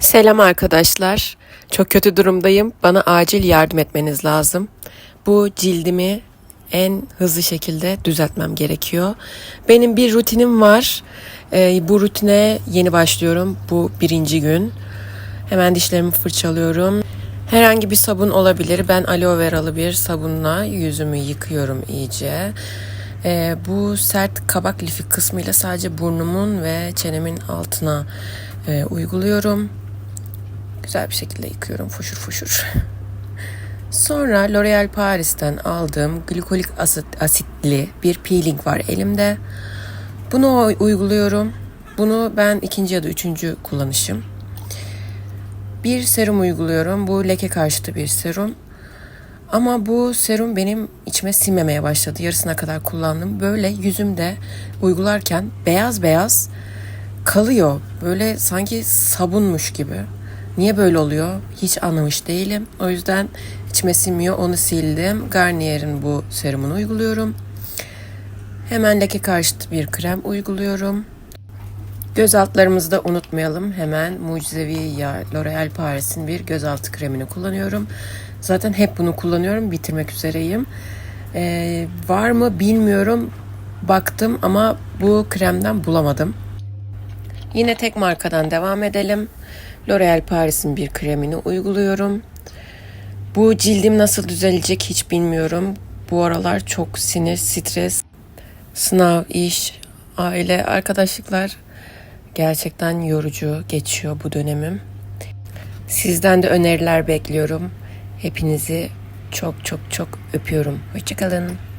Selam arkadaşlar. Çok kötü durumdayım. Bana acil yardım etmeniz lazım. Bu cildimi en hızlı şekilde düzeltmem gerekiyor. Benim bir rutinim var. Ee, bu rutine yeni başlıyorum. Bu birinci gün. Hemen dişlerimi fırçalıyorum. Herhangi bir sabun olabilir. Ben aloe veralı bir sabunla yüzümü yıkıyorum iyice. Ee, bu sert kabak lifi kısmıyla sadece burnumun ve çenemin altına e, uyguluyorum. Güzel bir şekilde yıkıyorum foşur foşur. Sonra L'Oreal Paris'ten aldığım glikolik asit, asitli bir peeling var elimde. Bunu uyguluyorum. Bunu ben ikinci ya da üçüncü kullanışım. Bir serum uyguluyorum. Bu leke karşıtı bir serum. Ama bu serum benim içime sinmemeye başladı. Yarısına kadar kullandım. Böyle yüzümde uygularken beyaz beyaz kalıyor. Böyle sanki sabunmuş gibi. Niye böyle oluyor? Hiç anlamış değilim. O yüzden içime sinmiyor. Onu sildim. Garnier'in bu serumunu uyguluyorum. Hemen leke karşıtı bir krem uyguluyorum. Göz altlarımızı da unutmayalım. Hemen mucizevi ya L'Oreal Paris'in bir gözaltı kremini kullanıyorum. Zaten hep bunu kullanıyorum. Bitirmek üzereyim. Ee, var mı bilmiyorum. Baktım ama bu kremden bulamadım. Yine tek markadan devam edelim. L'Oreal Paris'in bir kremini uyguluyorum. Bu cildim nasıl düzelecek hiç bilmiyorum. Bu aralar çok sinir, stres, sınav, iş, aile, arkadaşlıklar gerçekten yorucu geçiyor bu dönemim. Sizden de öneriler bekliyorum. Hepinizi çok çok çok öpüyorum. Hoşçakalın.